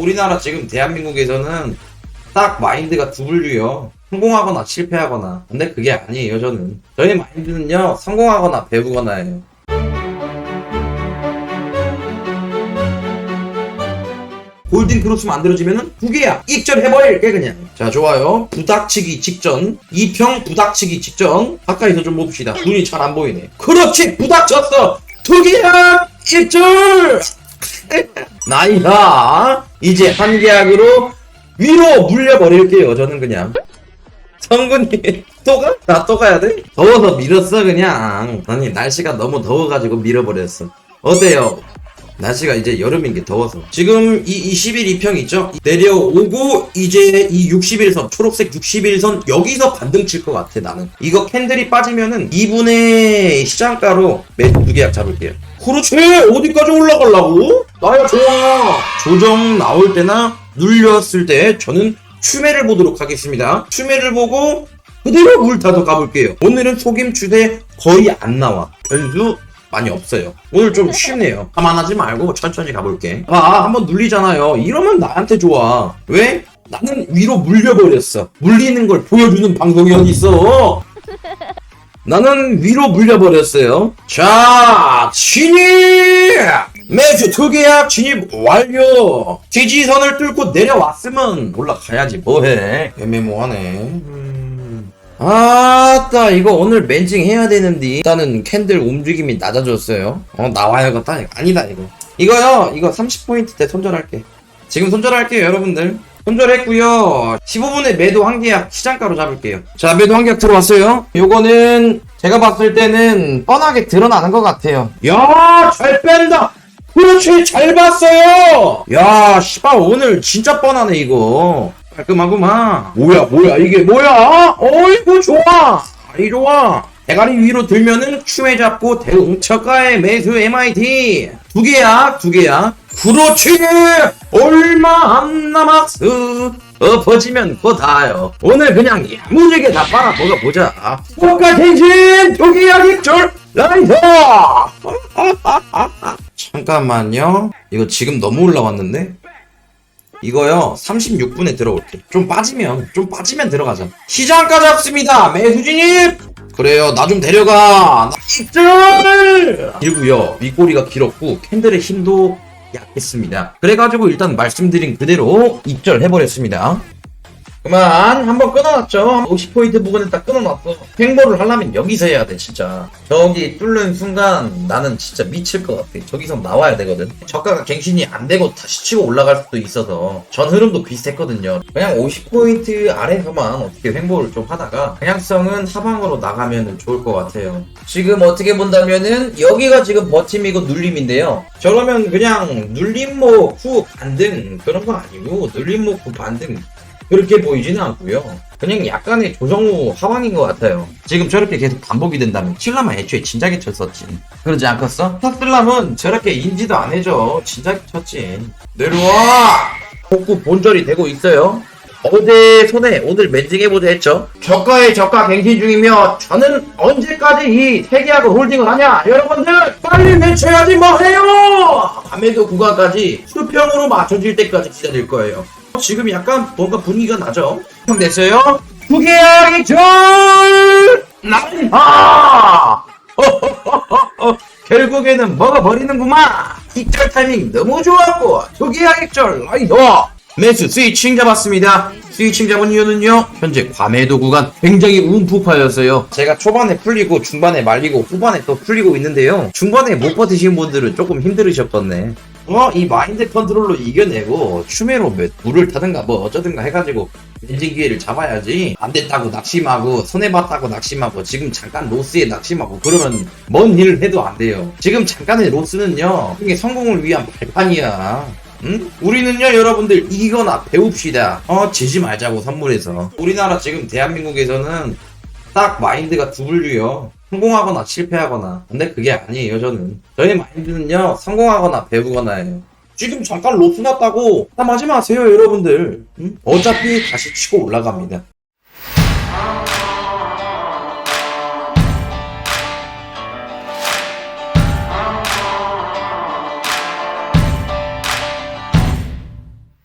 우리나라 지금 대한민국에서는 딱 마인드가 두 분류요. 성공하거나 실패하거나. 근데 그게 아니에요, 저는. 저희 마인드는요, 성공하거나 배우거나예요. 골든 크로스 만들어지면은 두 개야. 입절해버릴게, 그냥. 자, 좋아요. 부닥치기 직전. 이평 부닥치기 직전. 가까이서 좀 봅시다. 눈이 잘 안 보이네. 그렇지! 부닥쳤어! 두 개야! 입절! 나이다. 이제 한 계약으로 위로 물려버릴게요. 저는 그냥. 성근이 또 가? 나 또 가야 돼? 더워서 밀었어 그냥. 아니 날씨가 너무 더워가지고 밀어버렸어. 어때요? 날씨가 이제 여름인 게 더워서. 지금 이 21, 2평 있죠? 내려오고 이제 이 61선, 초록색 61선 여기서 반등 칠 것 같아 나는. 이거 캔들이 빠지면은 2분의 시장가로 매도 두 계약 잡을게요. 그렇지! 어디까지 올라가려고? 나야 좋아! 조정 나올 때나 눌렸을 때 저는 추매를 보도록 하겠습니다. 추매를 보고 그대로 물타도 가볼게요. 오늘은 속임 추세 거의 안 나와. 변수 많이 없어요. 오늘 좀 쉽네요. 가만하지 말고 천천히 가볼게. 아, 한번 눌리잖아요. 이러면 나한테 좋아. 왜? 나는 위로 물려버렸어. 물리는 걸 보여주는 방송이 어디 있어? 나는 위로 물려버렸어요. 자, 진입! 매주 투계약 진입 완료! 지지선을 뚫고 내려왔으면 올라가야지 뭐해. 애매모하네. 음. 아따 이거 오늘 멘징 해야 되는데 일단은 캔들 움직임이 낮아졌어요 어 나와야겠다 아니다 이거 이거요 이거 30포인트 때 손절할게 지금 손절할게요 여러분들 손절했고요. 15분에 매도 한 계약 시장가로 잡을게요. 자 매도 한 계약 들어왔어요. 요거는 제가 봤을 때는 뻔하게 드러나는 것 같아요. 야 잘 뺀다. 그렇지 잘 봤어요? 야 씨발 오늘 진짜 뻔하네 이거. 깔끔하구만. 뭐야 뭐야 이게 뭐야? 어이구 좋아. 좋아. 대가리 위로 들면은 추에 잡고 대응 저가의 매수 MIT 두 개야 두 개야. 그렇지 얼마 안 남았어. 엎어지면 그거 다요. 오늘 그냥 야무지게 다 빨아 먹어보자. 똑같은 진두 개야 빅절 라이터! 잠깐만요. 이거 지금 너무 올라왔는데? 이거요 36분에 들어올게. 좀 빠지면 좀 빠지면 들어가자. 시장가 잡습니다. 매수 진입 그래요. 나 좀 데려가. 나 입절 길고요. 윗꼬리가 길었고 캔들의 힘도 약했습니다. 그래가지고 일단 말씀드린 그대로 입절해버렸습니다 그만. 한번 끊어놨죠. 50포인트 부분에 딱 끊어놨어 횡보를 하려면 여기서 해야 돼 진짜. 저기 뚫는 순간 나는 진짜 미칠 것 같아. 저기서 나와야 되거든. 저가가 갱신이 안 되고 다시 치고 올라갈 수도 있어서 전 흐름도 비슷했거든요. 그냥 50포인트 아래서만 어떻게 횡보를 좀 하다가 방향성은 하방으로 나가면 좋을 것 같아요. 지금 어떻게 본다면은 여기가 지금 버팀이고 눌림인데요. 저러면 그냥 눌림목 후 반등 그런 거 아니고 눌림목 후 반등 그렇게 보이지는 않고요. 그냥 약간의 조정 후 하방인 것 같아요. 지금 저렇게 계속 반복이 된다면 칠라만 애초에 진작에 쳤었지. 그러지 않겠어? 탑슬람은 저렇게 인지도 안 해줘. 진작에 쳤지. 내려와! 복구 본절이 되고 있어요. 어제 손에 오늘 멘징해보자 했죠. 저가에 저가 갱신 중이며 저는 언제까지 이 세계학을 홀딩을 하냐 여러분들 빨리 외쳐야지 뭐해요 밤에도 구간까지 수평으로 맞춰질 때까지 기다릴 거예요. 지금 약간 뭔가 분위기가 나죠? 형 됐어요? 두개야기 절 나아 결국에는 먹어버리는구만! 입절 타이밍 너무 좋았고 두개야기 절 라이더 매수 스위칭 잡았습니다. 스위칭 잡은 이유는요. 현재 과매도 구간 굉장히 움푹파였어요. 제가 초반에 풀리고 중반에 말리고 후반에 또 풀리고 있는데요. 중반에 못 버티신 분들은 조금 힘들으셨겠네. 어, 이 마인드 컨트롤로 이겨내고 추매로 몇 물을 타든가 뭐 어쩌든가 해가지고 엔진 기회를 잡아야지 안 됐다고 낙심하고 손해봤다고 낙심하고 지금 잠깐 로스에 낙심하고 그러면 뭔 일을 해도 안 돼요. 지금 잠깐의 로스는요. 이게 성공을 위한 발판이야. 응? 우리는요 여러분들 이기거나 배웁시다. 어 지지 말자고 선물해서. 우리나라 지금 대한민국에서는 딱 마인드가 두 분류요. 성공하거나 실패하거나. 근데 그게 아니에요 저는. 저희 마인드는요 성공하거나 배우거나예요. 지금 잠깐 로스 났다고. 땀하지 마세요 여러분들. 응? 어차피 다시 치고 올라갑니다